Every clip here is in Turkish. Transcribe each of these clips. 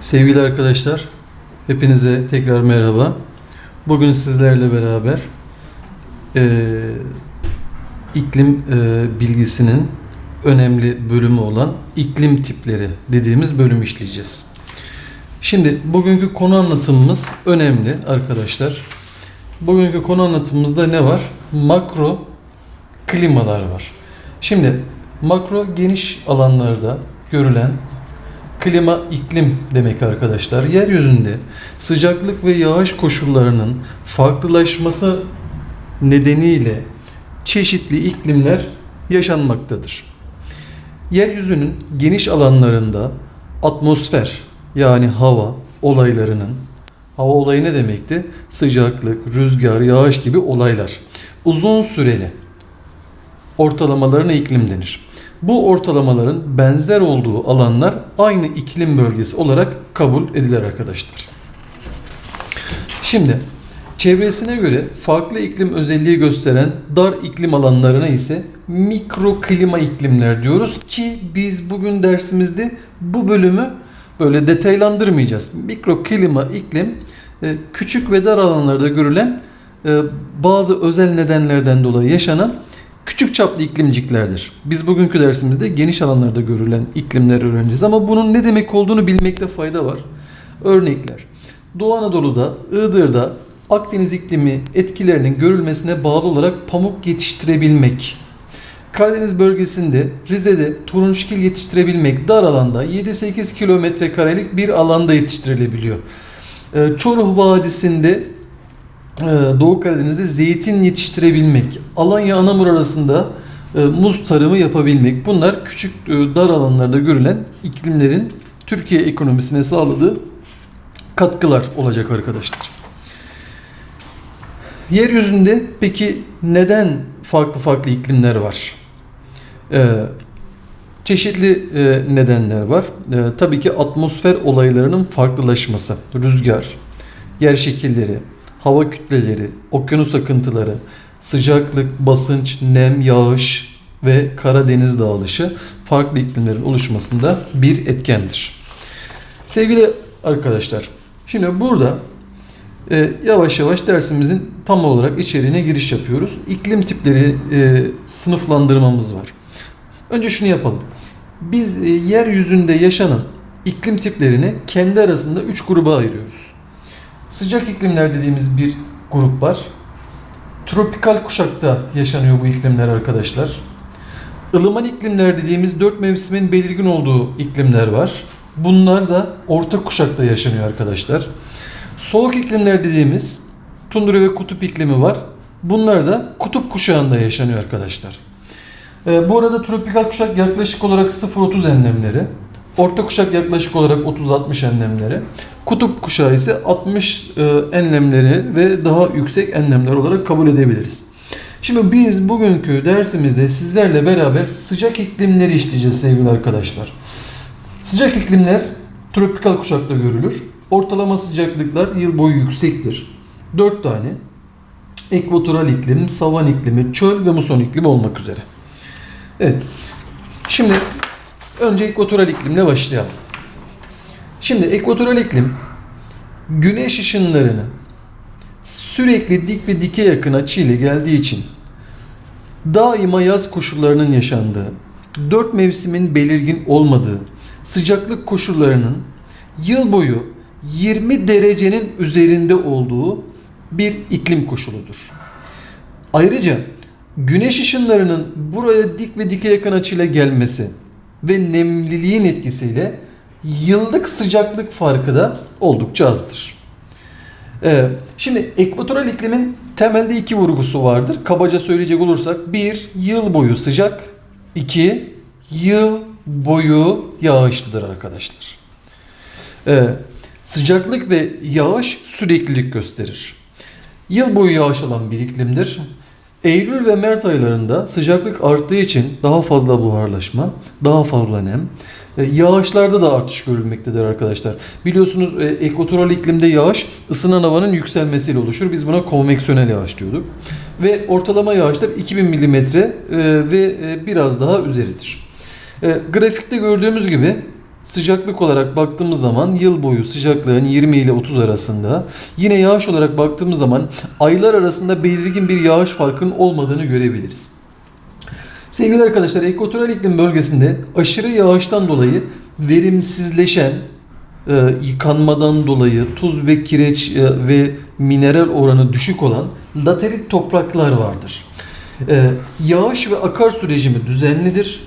Sevgili arkadaşlar, hepinize tekrar merhaba. Bugün sizlerle beraber eee, iklim eee, bilgisinin önemli bölümü olan iklim tipleri dediğimiz bölümü işleyeceğiz. Şimdi bugünkü konu anlatımımız önemli arkadaşlar. Bugünkü konu anlatımımızda ne var? Makro klimalar var. Şimdi makro geniş alanlarda görülen klima iklim demek arkadaşlar. Yeryüzünde sıcaklık ve yağış koşullarının farklılaşması nedeniyle çeşitli iklimler yaşanmaktadır. Yeryüzünün geniş alanlarında atmosfer yani hava olaylarının hava olayı ne demekti? Sıcaklık, rüzgar, yağış gibi olaylar. Uzun süreli ortalamalarına iklim denir. Bu ortalamaların benzer olduğu alanlar aynı iklim bölgesi olarak kabul edilir arkadaşlar. Şimdi çevresine göre farklı iklim özelliği gösteren dar iklim alanlarına ise mikroklima iklimler diyoruz ki biz bugün dersimizde bu bölümü böyle detaylandırmayacağız. Mikroklima iklim e, küçük ve dar alanlarda görülen e, bazı özel nedenlerden dolayı yaşanan küçük çaplı iklimciklerdir. Biz bugünkü dersimizde geniş alanlarda görülen iklimleri öğreneceğiz ama bunun ne demek olduğunu bilmekte fayda var. Örnekler. Doğu Anadolu'da, Iğdır'da Akdeniz iklimi etkilerinin görülmesine bağlı olarak pamuk yetiştirebilmek. Karadeniz bölgesinde Rize'de turunçgil yetiştirebilmek dar alanda 7-8 kilometre karelik bir alanda yetiştirilebiliyor. Ee, Çoruh Vadisi'nde Doğu Karadeniz'de zeytin yetiştirebilmek, Alanya Anamur arasında e, muz tarımı yapabilmek. Bunlar küçük e, dar alanlarda görülen iklimlerin Türkiye ekonomisine sağladığı katkılar olacak arkadaşlar. Yeryüzünde peki neden farklı farklı iklimler var? Ee, çeşitli e, nedenler var. Ee, tabii ki atmosfer olaylarının farklılaşması, rüzgar, yer şekilleri, hava kütleleri, okyanus akıntıları, sıcaklık, basınç, nem, yağış ve Karadeniz dağılışı farklı iklimlerin oluşmasında bir etkendir. Sevgili arkadaşlar, şimdi burada e, yavaş yavaş dersimizin tam olarak içeriğine giriş yapıyoruz. İklim tipleri e, sınıflandırmamız var. Önce şunu yapalım. Biz e, yeryüzünde yaşanan iklim tiplerini kendi arasında 3 gruba ayırıyoruz. Sıcak iklimler dediğimiz bir grup var. Tropikal kuşakta yaşanıyor bu iklimler arkadaşlar. Ilıman iklimler dediğimiz dört mevsimin belirgin olduğu iklimler var. Bunlar da orta kuşakta yaşanıyor arkadaşlar. Soğuk iklimler dediğimiz tundra ve kutup iklimi var. Bunlar da kutup kuşağında yaşanıyor arkadaşlar. Ee, bu arada tropikal kuşak yaklaşık olarak 0-30 enlemleri. Orta kuşak yaklaşık olarak 30-60 enlemleri. Kutup kuşağı ise 60 e, enlemleri ve daha yüksek enlemler olarak kabul edebiliriz. Şimdi biz bugünkü dersimizde sizlerle beraber sıcak iklimleri işleyeceğiz sevgili arkadaşlar. Sıcak iklimler tropikal kuşakta görülür. Ortalama sıcaklıklar yıl boyu yüksektir. 4 tane. Ekvatoral iklim, savan iklimi, çöl ve muson iklimi olmak üzere. Evet. Şimdi önce ekvatoral iklimle başlayalım. Şimdi ekvatoral iklim güneş ışınlarını sürekli dik ve dike yakın açıyla geldiği için daima yaz koşullarının yaşandığı, dört mevsimin belirgin olmadığı, sıcaklık koşullarının yıl boyu 20 derecenin üzerinde olduğu bir iklim koşuludur. Ayrıca güneş ışınlarının buraya dik ve dike yakın açıyla gelmesi ve nemliliğin etkisiyle yıllık sıcaklık farkı da oldukça azdır. Ee, şimdi ekvatoral iklimin temelde iki vurgusu vardır. Kabaca söyleyecek olursak bir yıl boyu sıcak, iki yıl boyu yağışlıdır arkadaşlar. Ee, sıcaklık ve yağış süreklilik gösterir. Yıl boyu yağış alan bir iklimdir. Eylül ve Mart aylarında sıcaklık arttığı için daha fazla buharlaşma, daha fazla nem, e, Yağışlarda da artış görülmektedir arkadaşlar. Biliyorsunuz e, ekvatoral iklimde yağış ısınan havanın yükselmesiyle oluşur. Biz buna konveksiyonel yağış diyorduk. Ve ortalama yağışlar 2000 mm ve e, biraz daha üzeridir. Grafikte gördüğümüz gibi sıcaklık olarak baktığımız zaman yıl boyu sıcaklığın 20 ile 30 arasında. Yine yağış olarak baktığımız zaman aylar arasında belirgin bir yağış farkının olmadığını görebiliriz. Sevgili arkadaşlar, ekvatoral iklim bölgesinde aşırı yağıştan dolayı verimsizleşen, e, yıkanmadan dolayı tuz ve kireç e, ve mineral oranı düşük olan laterit topraklar vardır. E, yağış ve akarsu rejimi düzenlidir.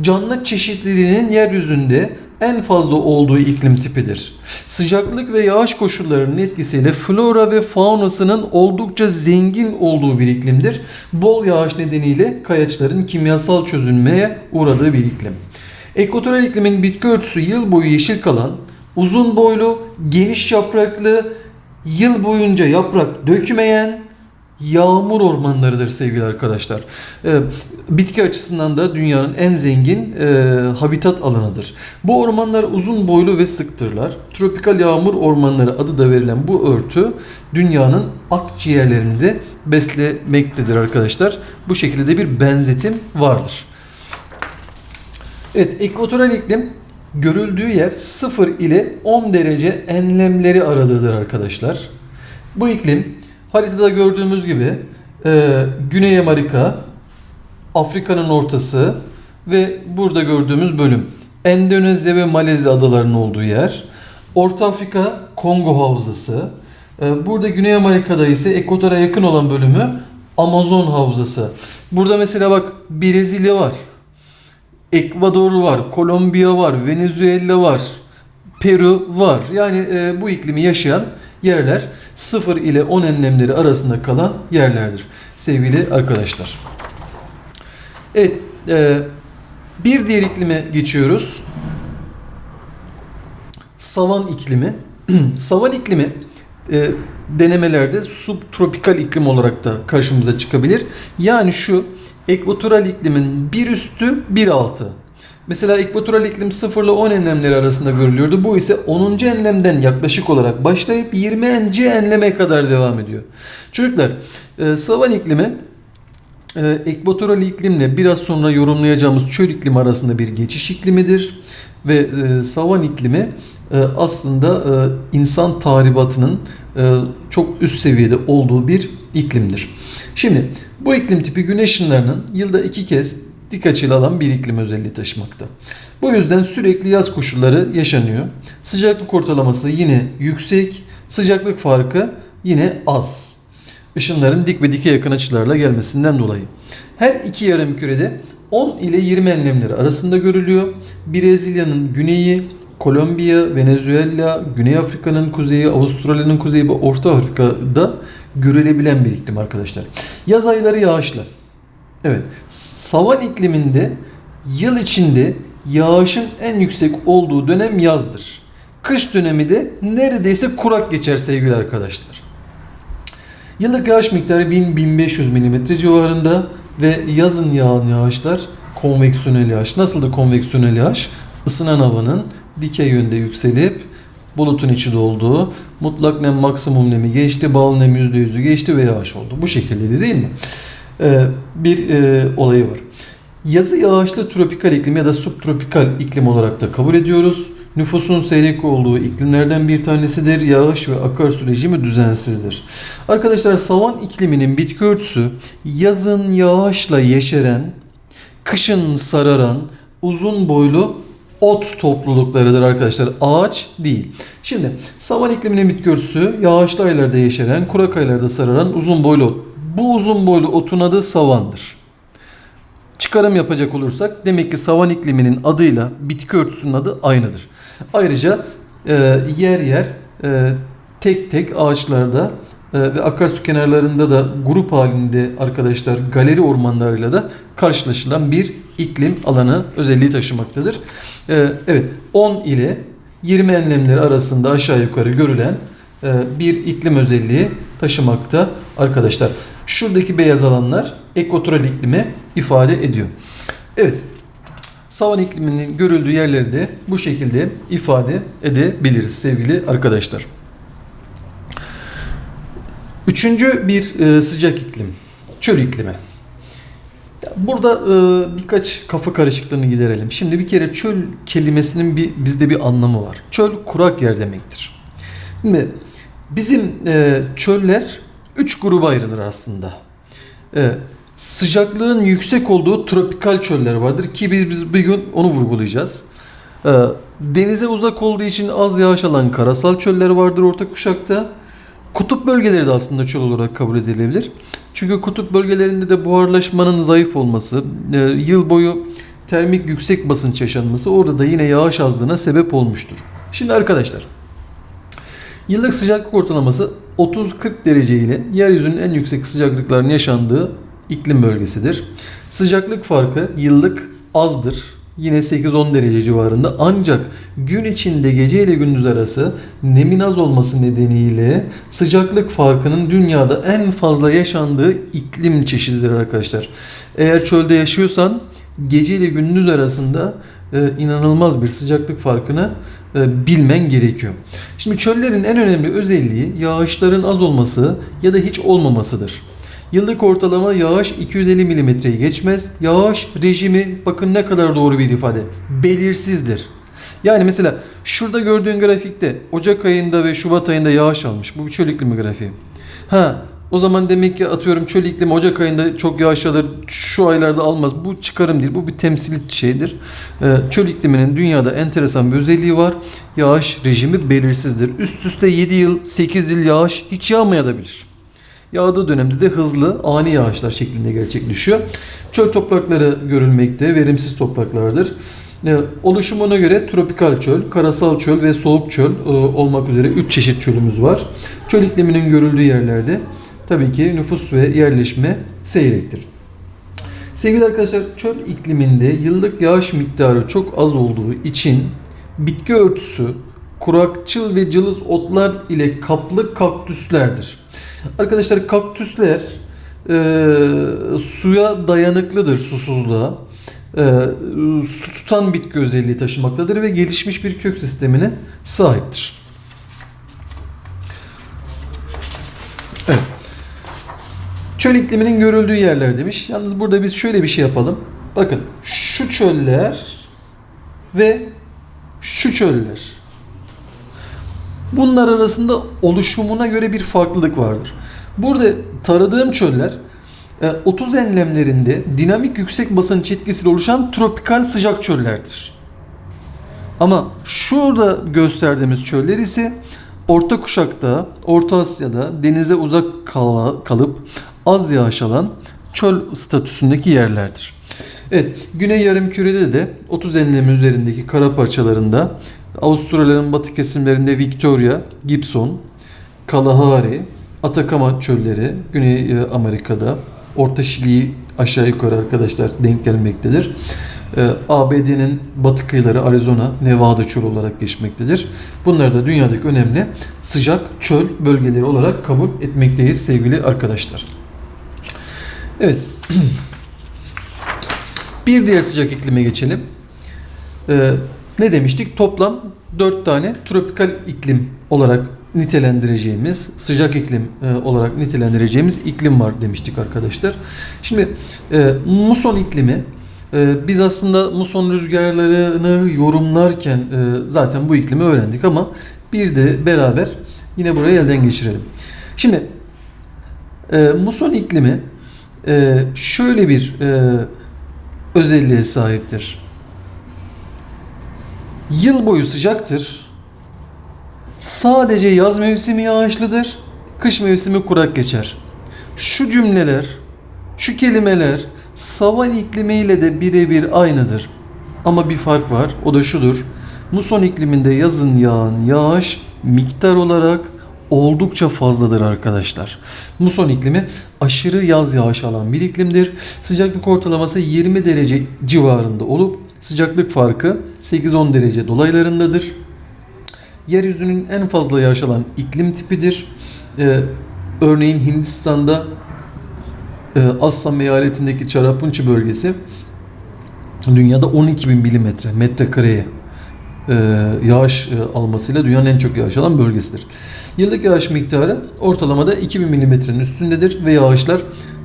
Canlı çeşitliliğinin yeryüzünde en fazla olduğu iklim tipidir. Sıcaklık ve yağış koşullarının etkisiyle flora ve faunasının oldukça zengin olduğu bir iklimdir. Bol yağış nedeniyle kayaçların kimyasal çözülmeye uğradığı bir iklim. Ekvatoral iklimin bitki örtüsü yıl boyu yeşil kalan, uzun boylu, geniş yapraklı, yıl boyunca yaprak dökmeyen, yağmur ormanlarıdır sevgili arkadaşlar. Bitki açısından da dünyanın en zengin e, habitat alanıdır. Bu ormanlar uzun boylu ve sıktırlar. Tropikal yağmur ormanları adı da verilen bu örtü dünyanın akciğerlerini de beslemektedir arkadaşlar. Bu şekilde de bir benzetim vardır. Evet, ekvatoral iklim görüldüğü yer 0 ile 10 derece enlemleri aralığıdır arkadaşlar. Bu iklim haritada gördüğümüz gibi e, Güney Amerika, Afrika'nın ortası ve burada gördüğümüz bölüm Endonezya ve Malezya adalarının olduğu yer. Orta Afrika Kongo Havzası. E, burada Güney Amerika'da ise ekvatora yakın olan bölümü Amazon Havzası. Burada mesela bak Brezilya var. Ekvador var, Kolombiya var, Venezuela var, Peru var. Yani e, bu iklimi yaşayan yerler 0 ile 10 enlemleri arasında kalan yerlerdir sevgili arkadaşlar. Evet, e, bir diğer iklime geçiyoruz. Savan iklimi. Savan iklimi e, denemelerde subtropikal iklim olarak da karşımıza çıkabilir. Yani şu ekvatoral iklimin bir üstü bir altı. Mesela ekvatoral iklim 0 ile 10 enlemleri arasında görülüyordu. Bu ise 10. enlemden yaklaşık olarak başlayıp 20. enleme kadar devam ediyor. Çocuklar, e, savan iklimi e, ekvatoral iklimle biraz sonra yorumlayacağımız çöl iklimi arasında bir geçiş iklimidir. Ve e, savan iklimi e, aslında e, insan tahribatının e, çok üst seviyede olduğu bir iklimdir. Şimdi bu iklim tipi güneş ışınlarının yılda iki kez dik açıyla alan bir iklim özelliği taşımakta. Bu yüzden sürekli yaz koşulları yaşanıyor. Sıcaklık ortalaması yine yüksek, sıcaklık farkı yine az. Işınların dik ve dike yakın açılarla gelmesinden dolayı. Her iki yarım kürede 10 ile 20 enlemleri arasında görülüyor. Brezilya'nın güneyi, Kolombiya, Venezuela, Güney Afrika'nın kuzeyi, Avustralya'nın kuzeyi ve Orta Afrika'da görülebilen bir iklim arkadaşlar. Yaz ayları yağışlı. Evet. Savan ikliminde yıl içinde yağışın en yüksek olduğu dönem yazdır. Kış dönemi de neredeyse kurak geçer sevgili arkadaşlar. Yıllık yağış miktarı 1000-1500 mm civarında ve yazın yağan yağışlar konveksiyonel yağış. Nasıl da konveksiyonel yağış? Isınan havanın dikey yönde yükselip bulutun içi dolduğu, mutlak nem maksimum nemi geçti, bağıl nem %100'ü geçti ve yağış oldu. Bu şekilde de değil mi? Ee, bir e, olayı var. Yazı yağışlı tropikal iklim ya da subtropikal iklim olarak da kabul ediyoruz. Nüfusun seyrek olduğu iklimlerden bir tanesidir. Yağış ve akarsu rejimi düzensizdir. Arkadaşlar savan ikliminin bitki örtüsü yazın yağışla yeşeren, kışın sararan, uzun boylu ot topluluklarıdır arkadaşlar. Ağaç değil. Şimdi savan ikliminin bitki örtüsü yağışlı aylarda yeşeren, kurak aylarda sararan uzun boylu ot. Bu uzun boylu otun adı savandır. Çıkarım yapacak olursak demek ki savan ikliminin adıyla bitki örtüsünün adı aynıdır. Ayrıca e, yer yer e, tek tek ağaçlarda e, ve akarsu kenarlarında da grup halinde arkadaşlar galeri ormanlarıyla da karşılaşılan bir iklim alanı özelliği taşımaktadır. E, evet 10 ile 20 enlemleri arasında aşağı yukarı görülen e, bir iklim özelliği taşımakta arkadaşlar. Şuradaki beyaz alanlar ekvatoral iklimi ifade ediyor. Evet. Savan ikliminin görüldüğü yerleri de bu şekilde ifade edebiliriz sevgili arkadaşlar. Üçüncü bir e, sıcak iklim. Çöl iklimi. Burada e, birkaç kafa karışıklığını giderelim. Şimdi bir kere çöl kelimesinin bir bizde bir anlamı var. Çöl kurak yer demektir. Şimdi bizim e, çöller üç gruba ayrılır aslında. Sıcaklığın yüksek olduğu tropikal çöller vardır ki biz biz bir gün onu vurgulayacağız. E, denize uzak olduğu için az yağış alan karasal çöller vardır orta kuşakta. Kutup bölgeleri de aslında çöl olarak kabul edilebilir. Çünkü kutup bölgelerinde de buharlaşmanın zayıf olması, e, yıl boyu termik yüksek basınç yaşanması orada da yine yağış azlığına sebep olmuştur. Şimdi arkadaşlar, yıllık sıcaklık ortalaması 30-40 derece ile yeryüzünün en yüksek sıcaklıkların yaşandığı iklim bölgesidir. Sıcaklık farkı yıllık azdır. Yine 8-10 derece civarında ancak gün içinde gece ile gündüz arası nemin az olması nedeniyle sıcaklık farkının dünyada en fazla yaşandığı iklim çeşididir arkadaşlar. Eğer çölde yaşıyorsan gece ile gündüz arasında e, inanılmaz bir sıcaklık farkını e, bilmen gerekiyor. Şimdi çöllerin en önemli özelliği yağışların az olması ya da hiç olmamasıdır. Yıllık ortalama yağış 250 milimetreyi geçmez. Yağış rejimi bakın ne kadar doğru bir ifade. Belirsizdir. Yani mesela şurada gördüğün grafikte Ocak ayında ve Şubat ayında yağış almış. Bu bir çöl iklimi grafiği. Ha o zaman demek ki atıyorum çöl iklimi Ocak ayında çok yağış alır, şu aylarda almaz. Bu çıkarım değil, bu bir temsil şeydir. Ee, çöl ikliminin dünyada enteresan bir özelliği var. Yağış rejimi belirsizdir. Üst üste 7 yıl, 8 yıl yağış hiç yağmayabilir. Yağdığı dönemde de hızlı ani yağışlar şeklinde gerçekleşiyor. Çöl toprakları görülmekte, verimsiz topraklardır. Ee, oluşumuna göre tropikal çöl, karasal çöl ve soğuk çöl e, olmak üzere 3 çeşit çölümüz var. Çöl ikliminin görüldüğü yerlerde tabii ki nüfus ve yerleşme seyrektir. Sevgili arkadaşlar çöl ikliminde yıllık yağış miktarı çok az olduğu için bitki örtüsü kurakçıl ve cılız otlar ile kaplı kaktüslerdir. Arkadaşlar kaktüsler e, suya dayanıklıdır susuzluğa. E, su tutan bitki özelliği taşımaktadır ve gelişmiş bir kök sistemine sahiptir. Evet. Çöl ikliminin görüldüğü yerler demiş. Yalnız burada biz şöyle bir şey yapalım. Bakın şu çöller ve şu çöller. Bunlar arasında oluşumuna göre bir farklılık vardır. Burada taradığım çöller 30 e, enlemlerinde dinamik yüksek basınç etkisiyle oluşan tropikal sıcak çöllerdir. Ama şurada gösterdiğimiz çöller ise Orta kuşakta, Orta Asya'da denize uzak kalıp az yağış alan çöl statüsündeki yerlerdir. Evet, Güney Yarımküre'de de 30 enlem üzerindeki kara parçalarında Avustralya'nın batı kesimlerinde Victoria, Gibson, Kalahari, Atakama çölleri, Güney e, Amerika'da, Orta Şili'yi aşağı yukarı arkadaşlar denk gelmektedir. Ee, ABD'nin batı kıyıları Arizona, Nevada çölü olarak geçmektedir. Bunlar da dünyadaki önemli sıcak çöl bölgeleri olarak kabul etmekteyiz sevgili arkadaşlar. Evet. Bir diğer sıcak iklime geçelim. Ne demiştik? Toplam 4 tane tropikal iklim olarak nitelendireceğimiz, sıcak iklim e, olarak nitelendireceğimiz iklim var demiştik arkadaşlar. Şimdi e, muson iklimi e, biz aslında muson rüzgarlarını yorumlarken e, zaten bu iklimi öğrendik ama bir de beraber yine buraya elden geçirelim. Şimdi e, muson iklimi e, şöyle bir e, özelliğe sahiptir. Yıl boyu sıcaktır. Sadece yaz mevsimi yağışlıdır. Kış mevsimi kurak geçer. Şu cümleler, şu kelimeler savan iklimiyle de birebir aynıdır. Ama bir fark var. O da şudur. Muson ikliminde yazın yağan yağış miktar olarak oldukça fazladır arkadaşlar. Muson iklimi aşırı yaz yağış alan bir iklimdir. Sıcaklık ortalaması 20 derece civarında olup sıcaklık farkı 8-10 derece dolaylarındadır. Yeryüzünün en fazla yağış alan iklim tipidir. Ee, örneğin Hindistan'da e, Assam eyaletindeki Çarapunçi bölgesi dünyada 12 bin milimetre metrekareye e, yağış e, almasıyla dünyanın en çok yağış alan bölgesidir. Yıllık yağış miktarı ortalamada 2000 milimetrenin üstündedir ve yağışlar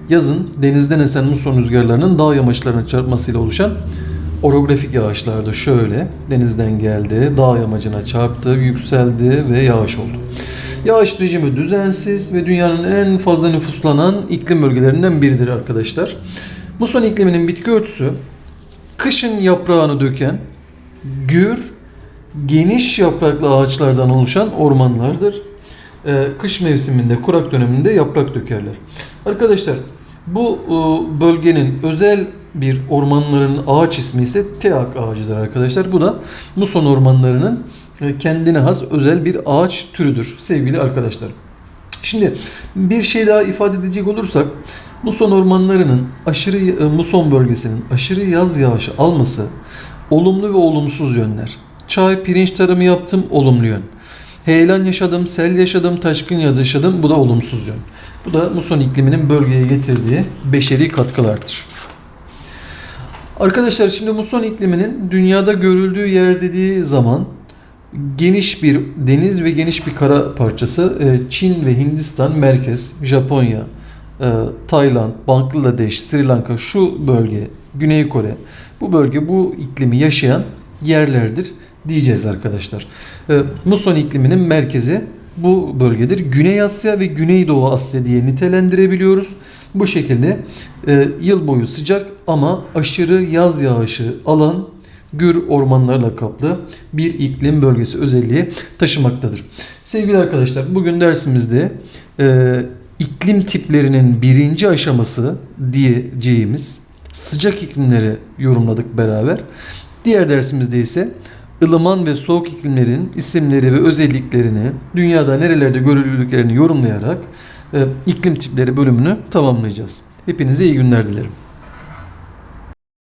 yazın denizden esen muson rüzgarlarının dağ yamaçlarına çarpmasıyla oluşan orografik yağışlardı. Şöyle denizden geldi, dağ yamacına çarptı, yükseldi ve yağış oldu. Yağış rejimi düzensiz ve dünyanın en fazla nüfuslanan iklim bölgelerinden biridir arkadaşlar. Muson ikliminin bitki örtüsü kışın yaprağını döken gür, geniş yapraklı ağaçlardan oluşan ormanlardır. Ee, kış mevsiminde, kurak döneminde yaprak dökerler. Arkadaşlar bu e, bölgenin özel bir ormanların ağaç ismi ise teak ağacıdır arkadaşlar. Bu da muson ormanlarının e, kendine has özel bir ağaç türüdür sevgili arkadaşlar. Şimdi bir şey daha ifade edecek olursak muson ormanlarının aşırı e, muson bölgesinin aşırı yaz yağışı alması olumlu ve olumsuz yönler. Çay, pirinç tarımı yaptım olumlu yön. Heyelan yaşadım, sel yaşadım, taşkın yaşadım bu da olumsuz yön. Bu da muson ikliminin bölgeye getirdiği beşeri katkılardır. Arkadaşlar şimdi muson ikliminin dünyada görüldüğü yer dediği zaman geniş bir deniz ve geniş bir kara parçası e, Çin ve Hindistan merkez, Japonya, e, Tayland, Bangladeş, Sri Lanka şu bölge, Güney Kore bu bölge bu iklimi yaşayan yerlerdir diyeceğiz arkadaşlar. E, Muson ikliminin merkezi bu bölgedir. Güney Asya ve Güneydoğu Asya diye nitelendirebiliyoruz. Bu şekilde e, yıl boyu sıcak ama aşırı yaz yağışı alan gür ormanlarla kaplı bir iklim bölgesi özelliği taşımaktadır. Sevgili arkadaşlar bugün dersimizde e, iklim tiplerinin birinci aşaması diyeceğimiz sıcak iklimleri yorumladık beraber. Diğer dersimizde ise ılıman ve soğuk iklimlerin isimleri ve özelliklerini dünyada nerelerde görüldüklerini yorumlayarak iklim tipleri bölümünü tamamlayacağız. Hepinize iyi günler dilerim.